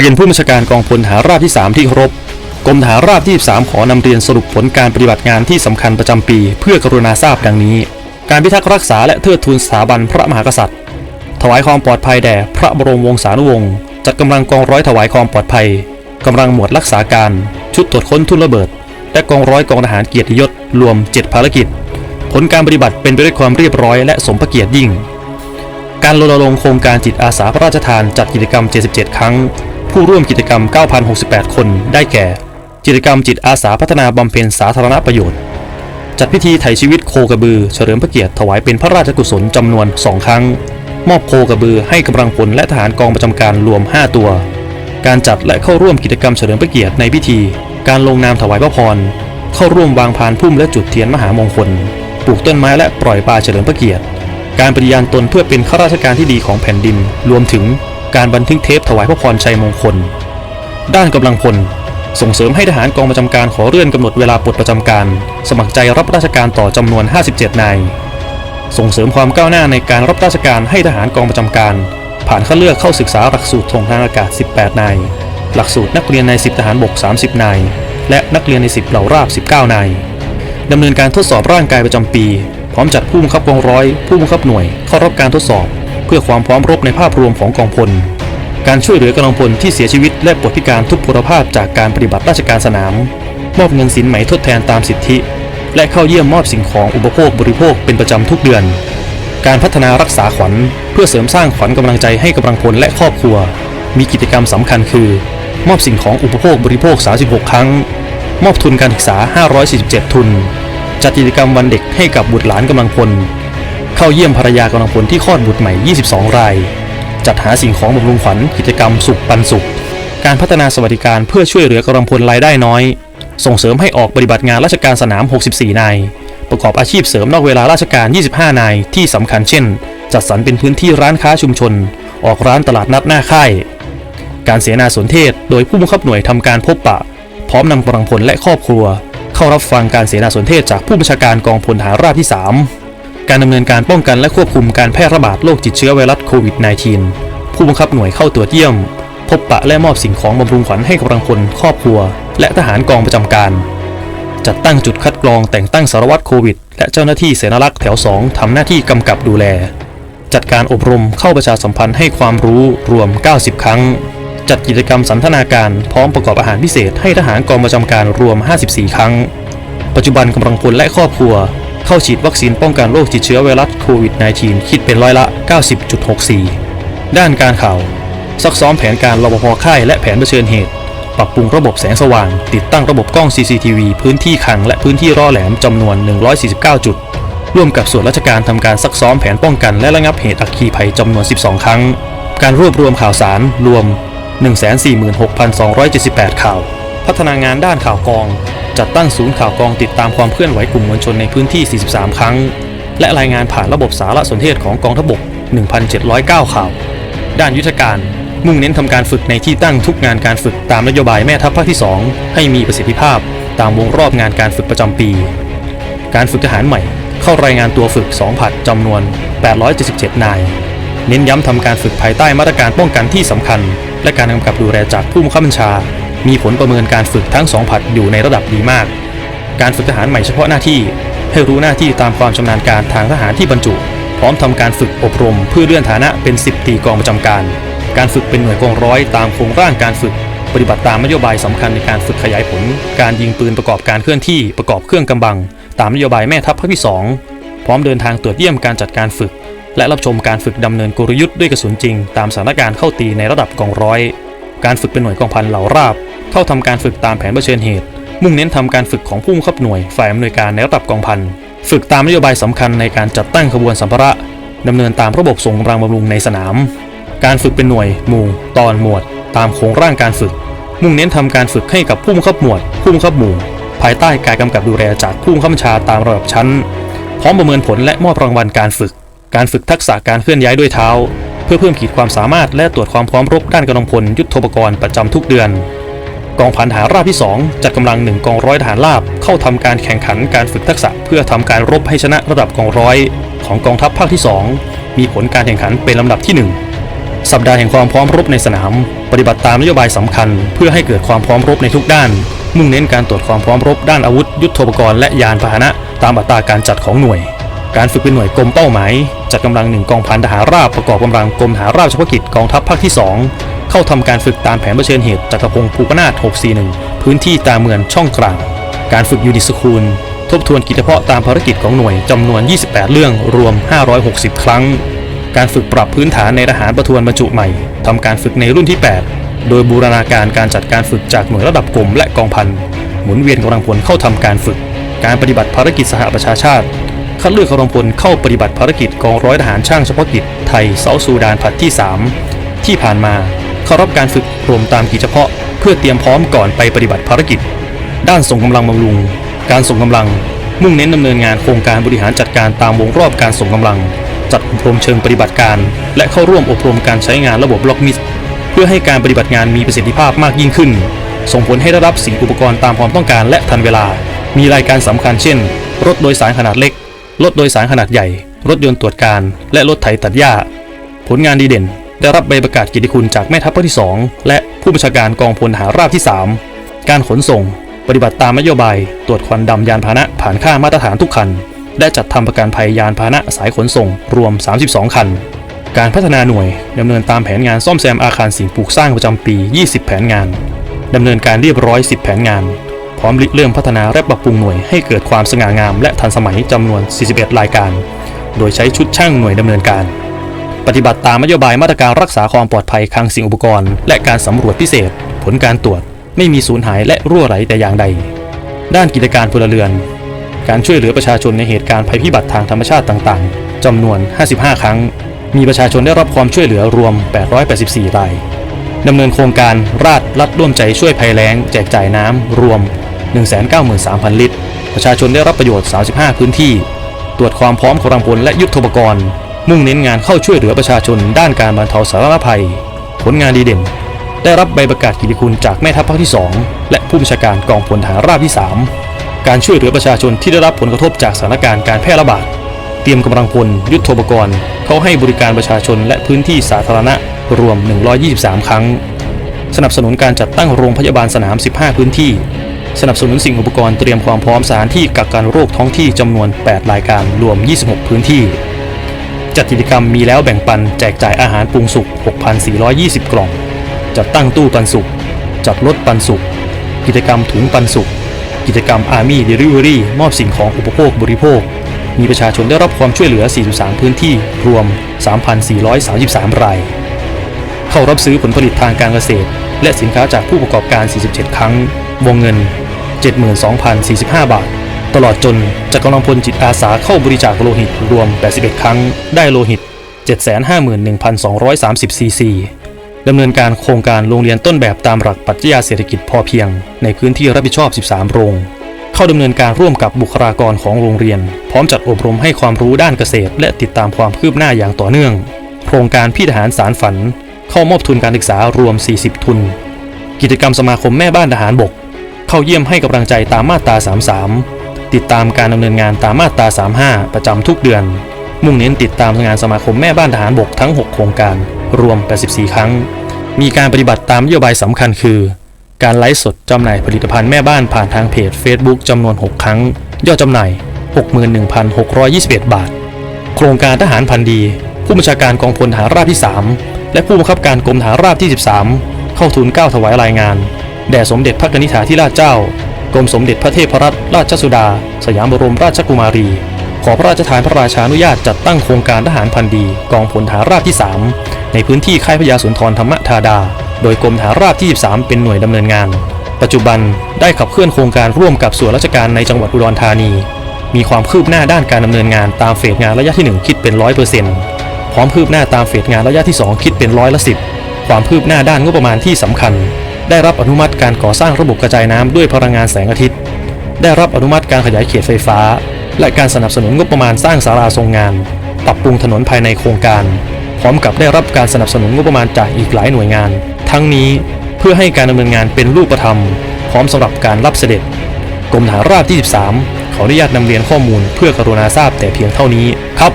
เรียนผู้บัญชาการกองพลทหารราบที่ 3 ที่เคารพกรมทหารราบที่3ขอนำเรียนสรุปผลการปฏิบัติงานที่สำคัญประจำปี เพื่อกรุณาทราบดังนี้ การพิทักษ์รักษาและเทิดทูนสถาบันพระมหากษัตริย์ ถวายความปลอดภัยแด่พระบรมวงศานุวงศ์จัดกำลังกองร้อยถวายความปลอดภัยกำลังหมวดรักษาการ ชุดตรวจค้นทุ่นระเบิด และกองร้อยกองทหารเกียรติยศรวม 7 ภารกิจ ผลการปฏิบัติเป็นไปด้วยความเรียบร้อยและสมพระเกียรติยิ่ง การรณรงค์โครงการจิตอาสาพระราชทานจัดกิจกรรม 77 ครั้ง ผู้ร่วมกิจกรรม 9,068 คนได้แก่ กิจกรรมจิตอาสาพัฒนาบำเพ็ญสาธารณประโยชน์ จัดพิธีไถ่ชีวิตโคกระบือ เฉลิมพระเกียรติถวายเป็นพระราชกุศลจำนวน 2 ครั้ง มอบโคกระบือให้กำลังพลและทหารกองประจำการรวม 5 ตัว การจัดและเข้าร่วมกิจกรรมเฉลิมพระเกียรติในพิธี การลงนามถวายพระพร เข้าร่วมวางพานพุ่มและจุดเทียนมหามงคล ปลูกต้นไม้และปล่อยปลาเฉลิมพระเกียรติ การปฏิญาณตนเพื่อเป็นข้าราชการที่ดีของแผ่นดิน รวมถึง การบันทึกเทปถวายพระพรชัยมงคล ด้านกำลังพล ส่งเสริมให้ทหารกองประจำการขอเลื่อนกำหนดเวลาปลดประจำการ สมัครใจรับราชการต่อจำนวน 57 นาย ส่งเสริมความก้าวหน้าในการรับราชการให้ทหารกองประจำการ ผ่านคัดเลือกเข้าศึกษาหลักสูตรทงทางอากาศ 18 นาย หลักสูตรนักเรียนใน 10 ทหารบก 30 นาย และนักเรียนใน 10 เหล่าราบ 19 นายดำเนินการทดสอบร่างกายประจำปี พร้อมจัดผู้บังคับกองร้อย ผู้บังคับหน่วย เข้ารับการทดสอบ เพื่อความพร้อมรบในภาพรวมของกองพล การช่วยเหลือกำลังพลที่เสียชีวิตและปลดพิการทุกพลภาพจากการปฏิบัติราชการสนาม มอบเงินสินไหมทดแทนตามสิทธิ และเข้าเยี่ยมมอบสิ่งของอุปโภคบริโภคเป็นประจำทุกเดือน การพัฒนารักษาขวัญเพื่อเสริมสร้างขวัญกำลังใจให้กำลังพลและครอบครัว มีกิจกรรมสำคัญคือ มอบสิ่งของอุปโภคบริโภค 36 ครั้ง มอบทุนการศึกษา 547 ทุน จัดกิจกรรมวันเด็กให้กับบุตรหลานกำลังพล เข้าเยี่ยมภรรยากำลังพลที่คลอดบุตรใหม่ 22 ราย จัดหาสิ่งของบำรุงขวัญกิจกรรมสุขปันสุข การพัฒนาสวัสดิการเพื่อช่วยเหลือกำลังพลรายได้น้อย ส่งเสริมให้ออกปฏิบัติงานราชการสนาม 64 นาย ประกอบอาชีพเสริมนอกเวลาราชการ 25 นาย ที่สำคัญเช่น จัดสรรเป็นพื้นที่ร้านค้าชุมชน ออกร้านตลาดนัดหน้าค่าย การเสนาสนเทศ โดยผู้บังคับหน่วยทำการพบปะ พร้อมนำกำลังพลและครอบครัว เข้ารับฟังการเสนาสนเทศจากผู้บัญชาการกองพลทหารราบที่ 3 การดำเนินการป้องกันและควบคุมการแพร่ระบาดโรคติดเชื้อไวรัสโควิด -19 ผู้บังคับหน่วยเข้าตรวจเยี่ยม พบปะและมอบสิ่งของบำรุงขวัญให้กำลังพลครอบครัว และทหารกองประจำการ จัดตั้งจุดคัดกรองแต่งตั้งสารวัตรโควิด และเจ้าหน้าที่เสนารักษ์แถว 2 ทำหน้าที่กำกับดูแล จัดการอบรมเข้าประชาสัมพันธ์ให้ความรู้รวม 90 ครั้ง จัดกิจกรรมสันทนาการพร้อมประกอบอาหารพิเศษให้ทหารกองประจำการรวม 54 ครั้ง ปัจจุบันกำลังพลและครอบครัว เข้าฉีดวัคซีนป้องกันโรคติดเชื้อไวรัสโควิด -19 คิดเป็นร้อยละ 90.64 ด้านการข่าว ซักซ้อมแผนการรปภค่ายและแผนเผชิญเหตุ ปรับปรุงระบบแสงสว่าง ติดตั้งระบบกล้อง CCTV พื้นที่ขังและพื้นที่ร่อแหลมจำนวน 149 จุด ร่วมกับส่วนราชการทำการซักซ้อมแผนป้องกันและระงับเหตุอัคคีภัยจำนวน 12 ครั้ง การรวบรวมข่าวสารรวม 146,278 ข่าว พัฒนางานด้านข่าวกอง จัดตั้งศูนย์ข่าวกองติดตามความเคลื่อนไหวกลุ่มมวลชนในพื้นที่ 43 ครั้ง และรายงานผ่านระบบสารสนเทศของกองทพบก 1,709 ข่าว ด้านยุทธการ มุ่งเน้นทำการฝึกในที่ตั้งทุกงานการฝึกตามนโยบายแม่ทัพภาคที่ 2 ให้มีประสิทธิภาพ ตามวงรอบงานการฝึกประจำปี การฝึกทหารใหม่ เข้ารายงานตัวฝึก 2 ผัดจำนวน 877 นายเน้นย้ำทำการฝึกภายใต้มาตรการป้องกันที่สำคัญ และการกำกับดูแลจากผู้บังคับบัญชา มีผลประเมินการฝึกทั้ง2ผัดอยู่ในระดับดีมาก การฝึกทหารใหม่เฉพาะหน้าที่ให้รู้หน้าที่ตามความชำนาญการทางทหารที่บรรจุ พร้อมทำการฝึกอบรมเพื่อเลื่อนฐานะเป็น 10 ตีกองประจำการ การฝึกเป็นหน่วยกองร้อยตามโครงร่างการฝึก ปฏิบัติตามนโยบายสำคัญในการฝึกขยายผล การยิงปืนประกอบการเคลื่อนที่ประกอบเครื่องกำบัง ตามนโยบายแม่ทัพภาคที่ 2 พร้อมเดินทางตรวจเยี่ยมการจัดการฝึก และรับชมการฝึกดำเนินกลยุทธ์ด้วยกระสุนจริง ตามสถานการณ์เข้าตีในระดับกองร้อย การฝึกเป็นหน่วยกองพันเหล่าราบ เข้าทำการฝึกตามแผนเผชิญเหตุ มุ่งเน้นทำการฝึกของผู้บังคับหน่วยฝ่ายอำนวยการในระดับกองพัน ฝึกตามนโยบายสำคัญในการจัดตั้งขบวนสัมภาระดำเนินตามระบบส่งกำลังบำรุงในสนาม การฝึกเป็นหน่วย หมู่ ตอนหมวด ตามโครงร่างการฝึก มุ่งเน้นทำการฝึกให้กับผู้บังคับหมวด ผู้บังคับหมู่ ภายใต้การกำกับดูแลจากผู้บังคับบัญชาตามระดับชั้น พร้อมประเมินผลและมอบรางวัลการฝึก การฝึกทักษะการเคลื่อนย้ายด้วยเท้า เพื่อเพิ่มขีดความสามารถและตรวจความพร้อมรบด้านกำลังพลยุทธปกรณ์ประจำทุกเดือน กองพันทหารราบที่ 2 จัดกำลังหนึ่งกองร้อยทหารราบเข้าทำการแข่งขันการฝึกทักษะ เพื่อทำการรบให้ชนะระดับกองร้อย ของกองทัพภาคที่ 2 มีผลการแข่งขันเป็นลำดับที่ 1 สัปดาห์แห่งความพร้อมรบในสนาม ปฏิบัติตามนโยบายสำคัญ เพื่อให้เกิดความพร้อมรบในทุกด้าน มุ่งเน้นการตรวจความพร้อมรบด้านอาวุธ ยุทโธปกรณ์และยานพาหนะ ตามอัตราการจัดของหน่วยการฝึกเป็นหน่วยกรมเป้าหมาย จัดกำลังหนึ่งกองพันทหารราบประกอบกำลังกรมทหารราบเฉพาะกิจกองทัพภาคที่ 2 เข้าทำการฝึกตามแผนเผชิญเหตุจักรพงศ์ภูปนาถ641 พื้นที่ตาเมืองช่องกลาง การฝึกยูนิตสคูล ทบทวนกิจเฉพาะตามภารกิจของหน่วยจำนวน 28 เรื่องรวม 560 ครั้ง การฝึกปรับพื้นฐานในทหารประทวนบรรจุใหม่ทำการฝึกในรุ่นที่ 8 โดยบูรณาการการจัดการฝึกจากหน่วยระดับกรมและกองพันหมุนเวียนกำลังพลเข้าทำการฝึก การปฏิบัติภารกิจสหประชาชาติคัดเลือกกำลังพลเข้าปฏิบัติภารกิจกองร้อยทหารช่างเฉพาะกิจไทยเซาซูดานผลัดที่ 3 ที่ผ่านมา เข้ารับการฝึกรวมตามกิจเฉพาะ เพื่อเตรียมพร้อมก่อนไปปฏิบัติภารกิจ ด้านส่งกำลังบำรุง การส่งกำลัง มุ่งเน้นดำเนินงานโครงการบริหารจัดการตามวงรอบการส่งกำลัง จัดอบรมเชิงปฏิบัติการ และเข้าร่วมอบรมการใช้งานระบบล็อกมิสเพื่อให้การปฏิบัติงานมีประสิทธิภาพมากยิ่งขึ้น ส่งผลให้ได้รับสิ่งอุปกรณ์ตามความต้องการและทันเวลา มีรายการสำคัญเช่น รถโดยสารขนาดเล็ก รถโดยสารขนาดใหญ่ รถยนต์ตรวจการ และรถไถตัดหญ้า ผลงานดีเด่น ได้รับใบประกาศกิยรติคุณจากแม่ทัพภาคที่ 2 และผู้บัญชาการกองพลทหารราบที่ 3 การขนส่ง ปฏิบัติตามนโยบาย ตรวจควันดำยานพาหนะผ่านค่ามาตรฐานทุกคัน และจัดทำประกันภัยยานพาหนะสายขนส่งรวม 32 คัน การพัฒนาหน่วยดำเนินตามแผนงานซ่อมแซมอาคารสิ่งปลูกสร้างประจำปี 20 แผนงานดำเนินการเรียบร้อย 10 แผนงาน พร้อมริเริ่มพัฒนาและปรับปรุงหน่วยให้เกิดความสง่างามและทันสมัยจำนวน 41 รายการ โดยใช้ชุดช่างหน่วยดำเนินการ ปฏิบัติตามนโยบายมาตรการรักษาความปลอดภัยคลังสิ่งอุปกรณ์ และการสำรวจพิเศษ ผลการตรวจ ไม่มีสูญหายและรั่วไหลแต่อย่างใด ด้านกิจการพลเรือน การช่วยเหลือประชาชนในเหตุการณ์ภัยพิบัติทางธรรมชาติต่างๆจำนวน 55 ครั้ง มีประชาชนได้รับความช่วยเหลือรวม 884 รายดำเนินโครงการราชรัฐร่วมใจช่วยภัยแล้ง แจกจ่ายน้ำรวม 193,000 ลิตร ประชาชนได้รับประโยชน์ 35 พื้นที่ ตรวจความพร้อมกำลังพลและยุทธปกรณ์ มุ่งเน้นงานเข้าช่วยเหลือประชาชนด้านการบรรเทาสาธารณภัย ผลงานดีเด่น ได้รับใบประกาศกิตติคุณจากแม่ทัพภาคที่ 2 และผู้บัญชาการกองพลทหารราบที่ 3 การช่วยเหลือประชาชนที่ได้รับผลกระทบจากสถานการณ์การแพร่ระบาด เตรียมกำลังพล ยุทโธปกรณ์ เข้าให้บริการประชาชนและพื้นที่สาธารณะรวม 123 ครั้ง สนับสนุนการจัดตั้งโรงพยาบาลสนาม 15 พื้นที่ สนับสนุนสิ่งอุปกรณ์เตรียมความพร้อมสถานที่กักกันโรคท้องที่จำนวน 8 รายการรวม 26 พื้นที่ จัดกิจกรรมมีแล้วแบ่งปันแจกจ่ายอาหารปรุงสุก 6,420 กล่อง จัดตั้งตู้ปันสุก จัดรถปันสุก กิจกรรมถุงปันสุก กิจกรรม Army Delivery มอบสิ่งของอุปโภคบริโภค มีประชาชนได้รับความช่วยเหลือ 43 พื้นที่ รวม 3,433 ราย เข้ารับซื้อผลผลิตทางการเกษตร และสินค้าจากผู้ประกอบการ 47 ครั้ง วงเงิน 72,045 บาท ตลอดจนจักกำลังพลจิตอาสาเข้าบริจาคโลหิตรวม 81 ครั้ง ได้โลหิต 751,230 ซีซีดำเนินการโครงการโรงเรียนต้นแบบตามหลักปรัชญาเศรษฐกิจพอเพียง ในพื้นที่รับผิดชอบ 13 โรง เข้าดำเนินการร่วมกับบุคลากรของโรงเรียน พร้อมจัดอบรมให้ความรู้ด้านเกษตร และติดตามความคืบหน้าอย่างต่อเนื่อง โครงการพี่ทหารสารฝัน เข้ามอบทุนการศึกษารวม 40 ทุน กิจกรรมสมาคมแม่บ้านทหารบก เข้าเยี่ยมให้กำลังใจตามมาตรา 33 ติดตามการดำเนินงานตามมาตรา 35 ประจำทุกเดือน มุ่งเน้นติดตามงานสมาคมแม่บ้านทหารบกทั้ง 6 โครงการ รวม 84 ครั้ง มีการปฏิบัติตามนโยบายสำคัญคือ การไลฟ์สดจำหน่ายผลิตภัณฑ์แม่บ้านผ่านทางเพจ Facebook จำนวน 6 ครั้ง ยอดจำหน่าย 61,621 บาท โครงการทหารพันดี ผู้บัญชาการกองพลทหารราบที่ 3 และผู้บังคับการกรมทหารราบที่ 13 เข้าทูลเก้าถวายรายงาน แด่สมเด็จพระนิษฐาธิราชเจ้า กรมสมเด็จพระเทพรัตนราชสุดา สยามบรมราชกุมารี ขอพระราชทานพระราชานุญาตจัดตั้งโครงการทหารพันดี กองพลทหารราบที่ 3 ในพื้นที่ค่ายพญาสุนทรธรรมธาดา โดยกรมทหารราบที่ 13 เป็นหน่วยดำเนินงาน ปัจจุบันได้ขับเคลื่อนโครงการร่วมกับส่วนราชการในจังหวัดอุดรธานี มีความคืบหน้าด้านการดำเนินงานตามเฟสงานระยะที่ 1 คิดเป็น 100%พร้อมคืบหน้าตามเฟสงานระยะที่ 2 คิดเป็นร้อยละ10ความคืบหน้าด้านงบประมาณที่สำคัญ ได้รับอนุมัติการก่อสร้างระบบกระจายน้ำด้วยพลังงานแสงอาทิตย์ ได้รับอนุมัติการขยายเขตไฟฟ้า และการสนับสนุนงบประมาณสร้างศาลาทรงงาน ปรับปรุงถนนภายในโครงการ พร้อมกับได้รับการสนับสนุนงบประมาณจากอีกหลายหน่วยงาน ทั้งนี้เพื่อให้การดำเนินงานเป็นรูปธรรม พร้อมสำหรับการรับเสด็จกรมทหารราบที่ 13 ขออนุญาตนำเรียนข้อมูลเพื่อกรุณาทราบแต่เพียงเท่านี้ครับ